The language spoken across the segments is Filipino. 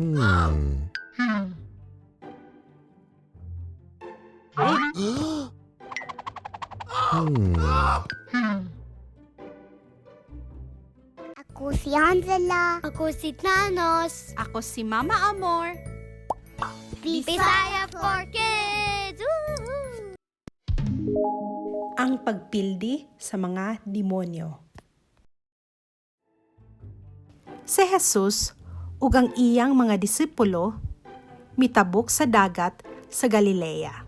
Hmm. Hmm. Ako si Angela. Ako si Thanos. Ako si Mama Amor. Bisaya for Kids! Woohoo! ang pagpildi sa mga demonyo. Si Jesus ug ang iyang mga disipulo mitabok sa dagat sa Galilea,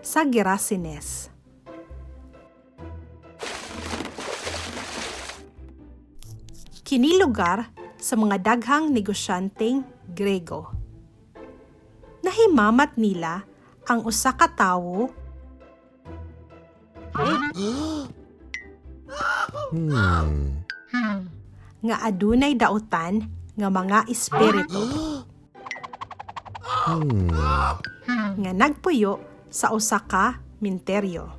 sa Gerasenes. Kini lugar sa mga daghang negosyanteng Grego. Nahimamat nila ang usa ka tawo Hmm. nga adunay dautan nga mga espiritu Hmm. nga nagpuyo sa usa ka minteryo.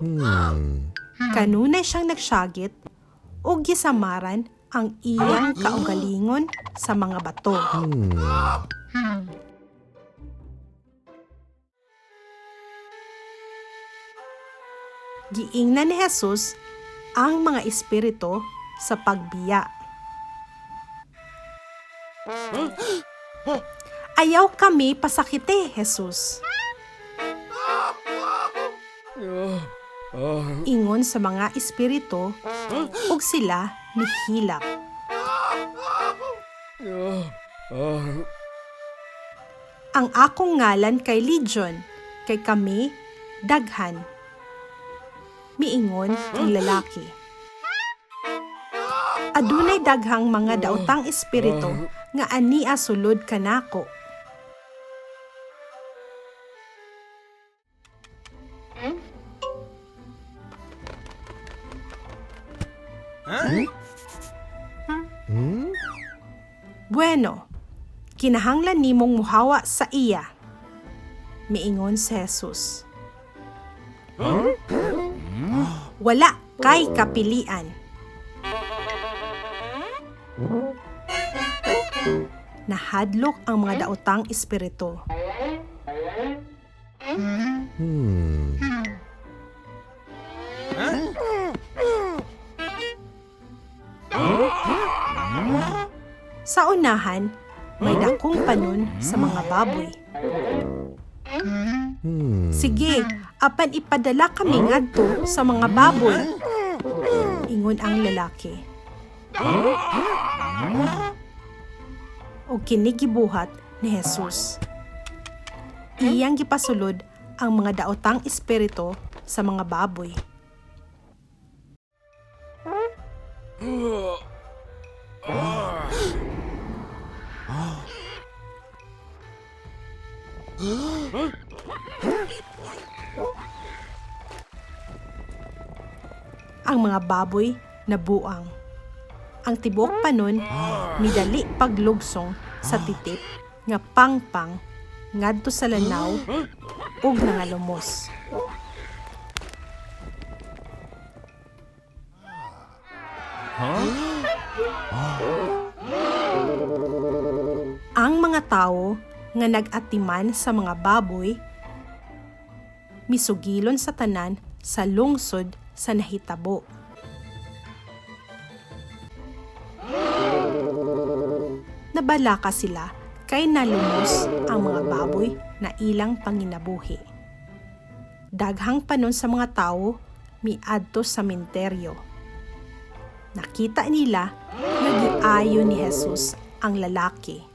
Hmm. Kanunay siyang nagsyagit ug gisamaran ang iyang kaugalingon sa mga bato. Hmm. Giingnan ni Jesus ang mga espiritu sa pagbiya. Ayaw kami pasakite, Jesus. Ingon sa mga espiritu ug sila mihilak. Ang akong ngalan kay Legion, kay kami daghan. Miingon ang lalaki. Adunay daghang mga daotang espiritu nga ania sulod kanako. Hmm? Bueno, kinahanglan nimong muhawa sa iya. Miingon si Jesus. Wala kay kapilian. Nahadlok ang mga daotang espiritu. Hmm. Sa unahan, may dakong panon sa mga baboy. Sige, apan ipadala kami ngadto sa mga baboy. Ingon ang lalaki. O kinigibuhat ni Jesus. Iyang gipasulod ang mga daotang espiritu sa mga baboy. Ang mga baboy na buang. Ang tibok pa nun, midali paglugsong sa titip nga pangpang ngadto sa lanaw ug nangalumos. Ang mga tao nga nag-atiman sa mga baboy misugilon sa tanan sa lungsod sa nahitabo. Nabalaka sila kay nalumos ang mga baboy na ilang panginabuhi. Daghang panon sa mga tao miadto sa menteryo. Nakita nila nga giayo ni Jesus ang lalaki.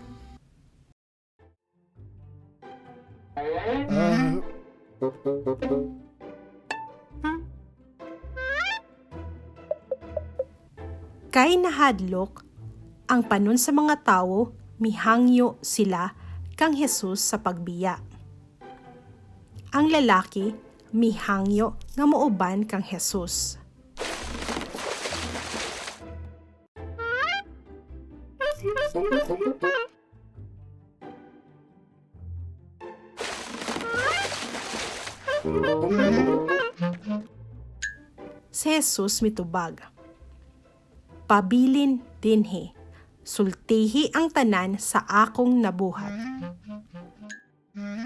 Kay nahadlok ang panon sa mga tao, mihangyo sila kang Jesus sa pagbiya. Ang lalaki mihangyo nga muuban kang Jesus. Si Jesus mitubag. Pabilin dinhi. Sultihi ang tanan sa akong nabuhat.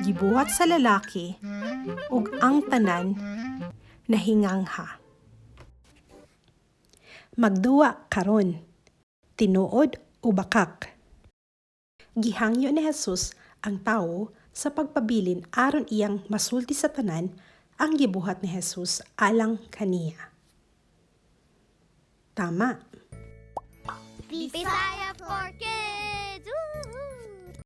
Gibuhat sa lalaki ug ang tanan nahingangha. Magduwa karon. Tinuod o bakak. Gihangyo ni Jesus ang tawo sa pagpabilin aron iyang masulti sa tanan ang gibuhat ni Jesus alang kaniya. Tama. Bisaya for kids!